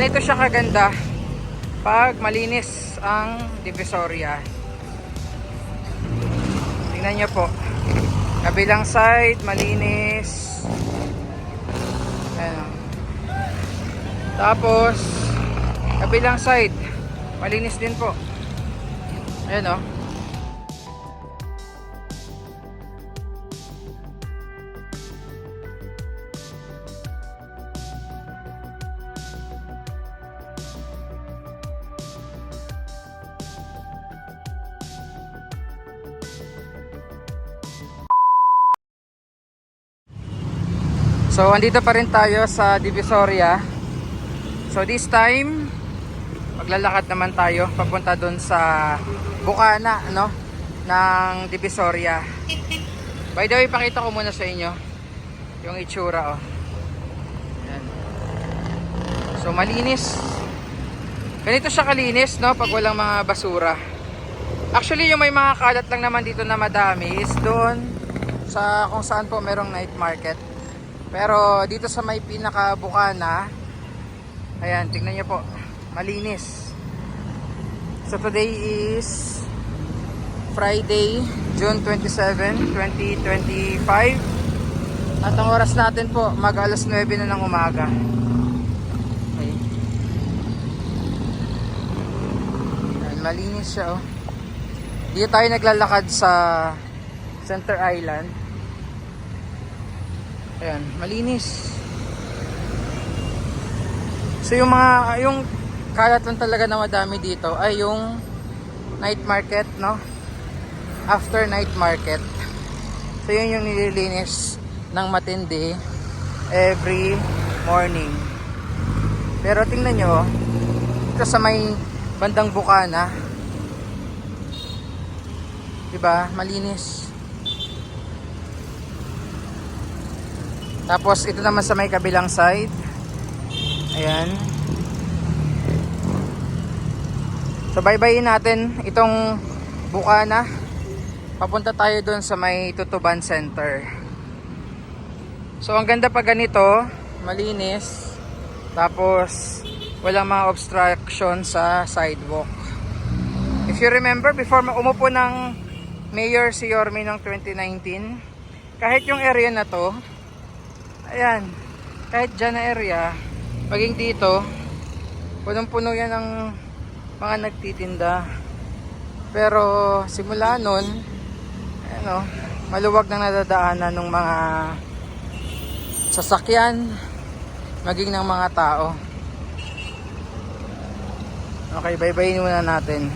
Ganito siya kaganda pag malinis ang Divisoria. Tingnan niyo po. Kabilang side, malinis. Ayan. Tapos, kabilang side, malinis din po. Ayan o. So, andito pa rin tayo sa Divisoria. So, this time, maglalakad naman tayo papunta doon sa Bukana, no? Ng Divisoria. By the way, pakita ko muna sa inyo yung itsura, oh. Yan. So, malinis. Ganito siya kalinis, no? Pag walang mga basura. Actually, yung may mga kalat lang naman dito na madami is doon sa kung saan po merong night market. Pero dito sa may pinaka bukana, ayan, tingnan niyo po, malinis. So today is Friday, June 27, 2025. At ang oras natin po, mag alas 9 na ng umaga. Okay. Ayan, malinis siya oh. Dito tayo naglalakad sa Center Island. Ayan, malinis. So yung mga yung kalat lang talaga na madami dito ay yung night market, no? After night market. So yun yung nililinis ng matindi every morning. Pero tingnan nyo, ito sa may bandang bukana, diba, malinis. Tapos ito naman sa may kabilang side. Ayan. So baybayin natin itong bukana. Papunta tayo doon sa may Tutuban Center. So ang ganda pa ganito, malinis. Tapos walang mga obstruction sa sidewalk. If you remember, before umupo ng Mayor si Yorme noong 2019, kahit yung area na to, ayan, kahit dyan na area, maging dito, punong-puno yan ng mga nagtitinda. Pero simula nun, ano, maluwag na nadadaanan ng mga sasakyan, maging ng mga tao. Okay, bye-bye muna natin.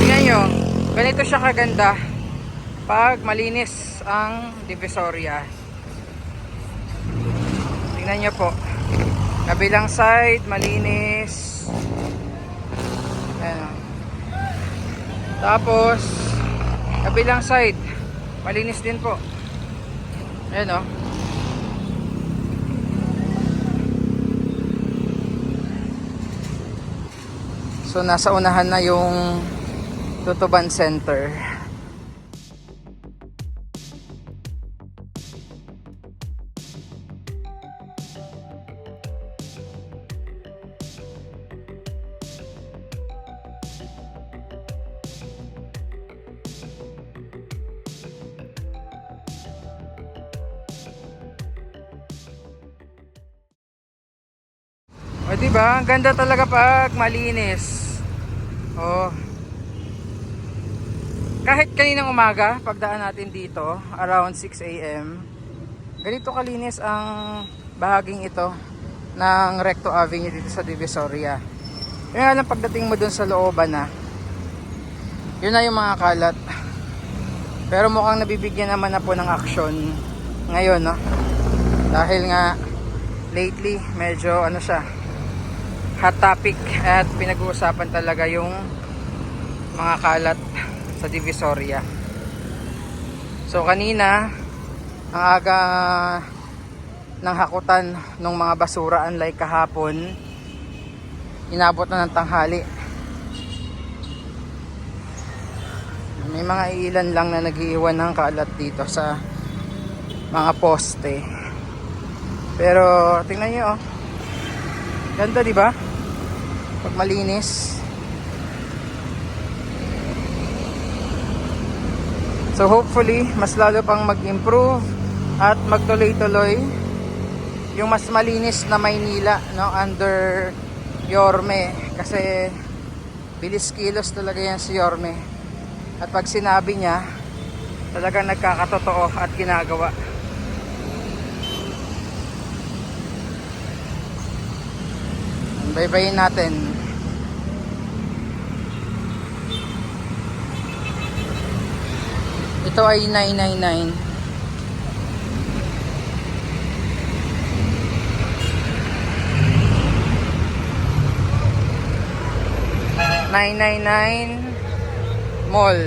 Tingnan nyo, ganito siya kaganda pag malinis ang Divisoria. Tingnan nyo po. Kabilang side, malinis. Ayan. Tapos, kabilang side, malinis din po. Ayan o. So, nasa unahan na yung Tutuban Center. O diba? Ang ganda talaga pag malinis. Oh. Kahit kaninang umaga, pagdaan natin dito, around 6 a.m., ganito kalinis ang bahaging ito ng Recto Avenue dito sa Divisoria. Nga lang pagdating mo dun sa looban na, yun na yung mga kalat. Pero mukhang nabibigyan naman na po ng aksyon ngayon, no? Dahil nga, lately, medyo ano siya, hot topic at pinag-uusapan talaga yung mga kalat sa Divisoria. So kanina, ang aga ng hakutan ng mga basura unlike kahapon, inabot na ng tanghali. May mga ilan lang na nagiiwan ng kalat dito sa mga poste. Pero tingnan niyo oh. Ganda 'di ba? Pag malinis. So hopefully, mas lalo pang mag-improve at magtuloy-tuloy yung mas malinis na Maynila no under Yorme. Kasi bilis kilos talaga yan si Yorme. At pag sinabi niya talagang nagkakatotoo at ginagawa. Baybayin natin ito ay 999 999 Mall.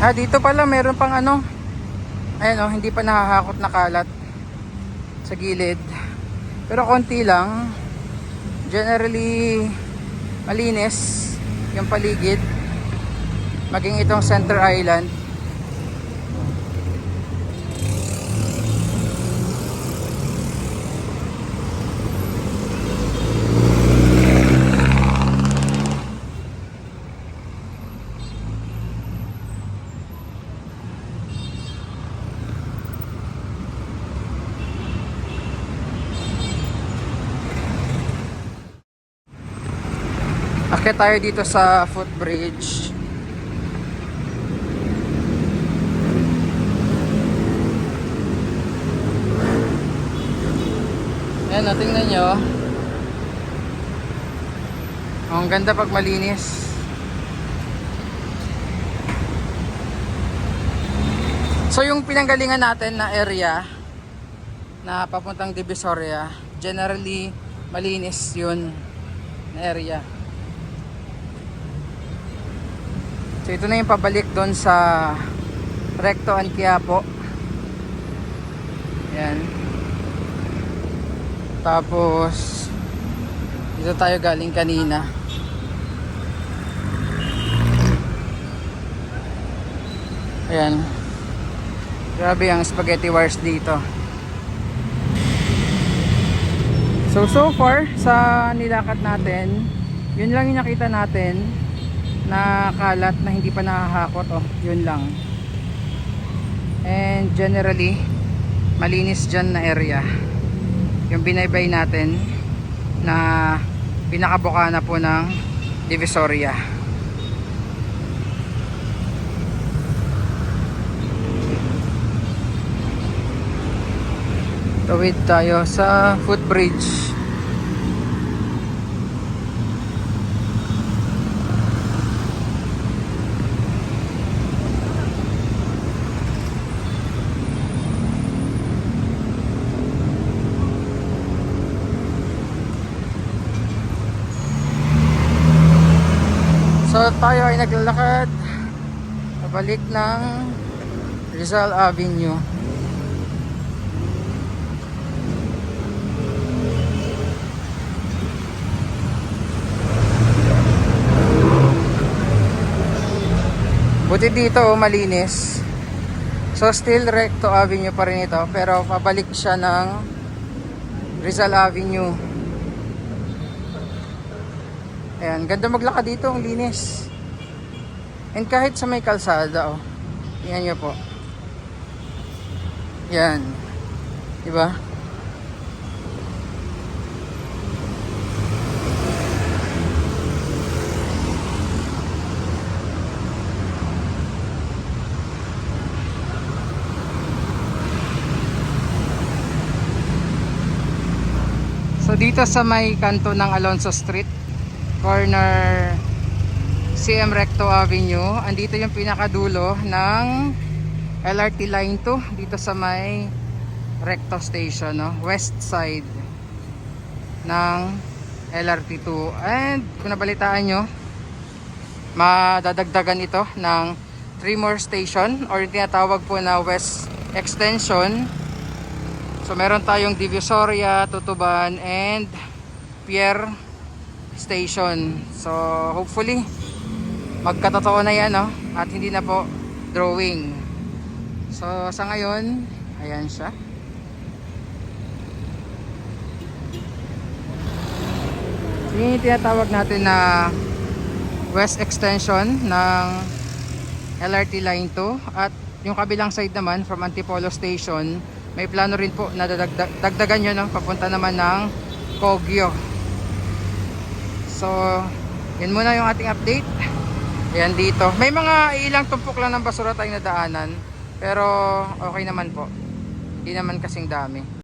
Ah, dito pala meron pang ano. Ayan oh, hindi pa nakahakot na kalat sa gilid. Pero konti lang. Generally malinis yung paligid. Maging itong Center Island. Akit tayo dito sa footbridge. Ayan, o, tingnan nyo. Oh, ang ganda pag malinis. So yung pinanggalingan natin na area na papuntang Divisoria, generally malinis yun na area. So ito na yung pabalik doon sa Recto and Quiapo. Yan. Tapos dito tayo galing kanina. Ayan. Grabe ang spaghetti wars dito. So so far sa nilakad natin, yun lang yung nakita natin na kalat na hindi pa nakahakot oh yun lang. And generally malinis dyan na area. Yung binaybay natin na pinakabuka na po ng Divisoria. Tawid tayo sa footbridge So tayo ay naglalakad pabalik ng Rizal Avenue. Buti dito oh, malinis. So still Recto Avenue pa rin ito pero pabalik siya ng Rizal Avenue. Ayan, ganda maglakad dito, ang linis. And kahit sa may kalsada, oh. Tingnan nyo po. Yan. Diba? So dito sa may kanto ng Alonso Street, corner CM Recto Avenue. Andito yung pinakadulo ng LRT Line 2 dito sa may Recto Station, no? west side ng LRT 2. And kung nabalitaan nyo, madadagdagan ito ng 3 more station or tinatawag po na west extension. So meron tayong Divisoria, Tutuban, and Pier Station. So hopefully magkatotoo na yan no? at hindi na po drawing. So sa ngayon, ayan siya. Yung tinatawag natin na west extension ng LRT Line 2 at yung kabilang side naman from Antipolo Station may plano rin po na dadagdag, dagdagan nyo no, papunta naman ng Kogyo so yun muna yung ating update ayan dito. May mga ilang tumpok lang ng basura tayong nadaanan pero okay naman po. Hindi naman kasing dami